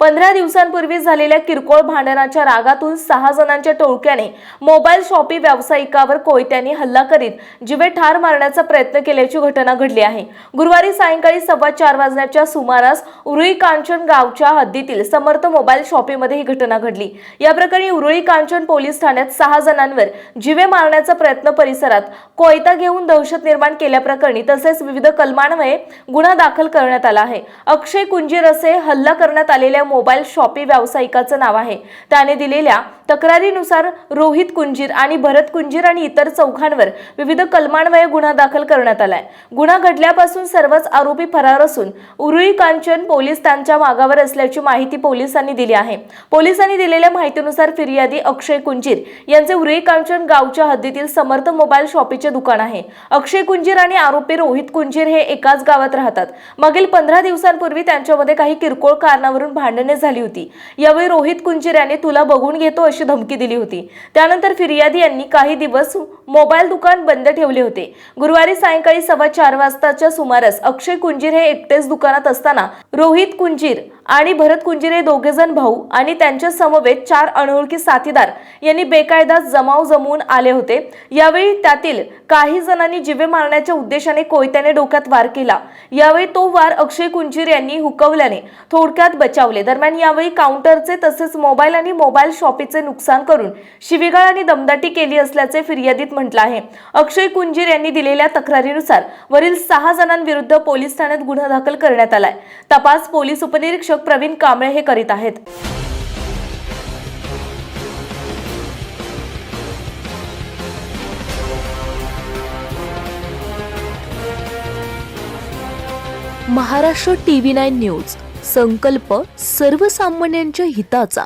पंधरा दिवसांपूर्वी झालेल्या किरकोळ भांडणाच्या रागातून सहा जणांच्या टोळक्याने मोबाईल शॉपी व्यावसायिकावर कोयत्यांनी हल्ला करीत जिवे ठार मारण्याचा प्रयत्न केल्याची घटना घडली आहे. गुरुवारी सायंकाळी सव्वा चार वाजण्याच्या सुमारास उरुळी कांचन गावच्या हद्दीतील समर्थ मोबाईल शॉपीमध्ये ही घटना घडली. या प्रकरणी उरुळी कांचन पोलीस ठाण्यात सहा जणांवर जिवे मारण्याचा प्रयत्न परिसरात कोयता घेऊन दहशत निर्माण केल्याप्रकरणी तसेच विविध कलमान्वये गुन्हा दाखल करण्यात आला आहे. अक्षय कुंजीर असे हल्ला करण्यात आलेल्या मोबाईल शॉपी व्यावसायिकाचं नाव आहे. त्याने दिलेल्या तक्रारीनुसार रोहित कुंजीर आणि भरत कुंजीर आणि इतर चौघांवर विविध कलमान्वये गुन्हा दाखल करण्यात आलाय. गुन्हा घडल्यापासून सर्वच आरोपी फरार असून उरुई कांचन पोलीस त्यांच्या मागावर असल्याची माहिती पोलिसांनी दिली आहे. पोलिसांनी दिलेल्या माहितीनुसार फिर्यादी अक्षय कुंजीर यांचे उरुई कांचन गावच्या हद्दीतील समर्थ मोबाईल शॉपीचे दुकान आहे. अक्षय कुंजीर आणि आरोपी रोहित कुंजीर हे एकाच गावात राहतात. मागील पंधरा दिवसांपूर्वी त्यांच्यामध्ये काही किरकोळ कारणावरून भांड झाली होती. यावेळी रोहित कुंजीर याने तुला बघून घेतो अशी धमकी दिली होती. त्यानंतर फिर्यादी यांनी काही दिवस मोबाईल दुकान बंद ठेवले होते. गुरुवारी सायंकाळी सव्वा चार वाजताच्या सुमारास अक्षय कुंजीर हे एकटेच दुकानात असताना रोहित कुंजीर आणि भरत कुंजीरे दोघेजण दोघे जण भाऊ आणि त्यांच्या समवेत चार अनोळखी साथीदार यांनी बेकायदा जमाव जमवून आले होते. यावेळी त्यातील काही जणांनी जिवे मारण्याच्या उद्देशाने कोयत्याने डोक्यात वार केला. यावेळी तो वार अक्षय कुंजीर यांनी हुकवल्याने थोडक्यात बचावले. दरम्यान यावेळी काउंटरचे तसेच मोबाईल आणि मोबाईल शॉपीचे नुकसान करून शिवीगाळ आणि दमदाटी केली असल्याचे फिर्यादीत म्हटलं आहे. अक्षय कुंजीर यांनी दिलेल्या तक्रारीनुसार वरील सहा जणांविरुद्ध पोलीस ठाण्यात गुन्हा दाखल करण्यात आलाय. तपास पोलीस उपनिरीक्षक प्रवीण कांबळे हे करीत आहेत. महाराष्ट्र टीव्ही नाईन न्यूज संकल्प सर्वसामान्यांच्या हिताचा.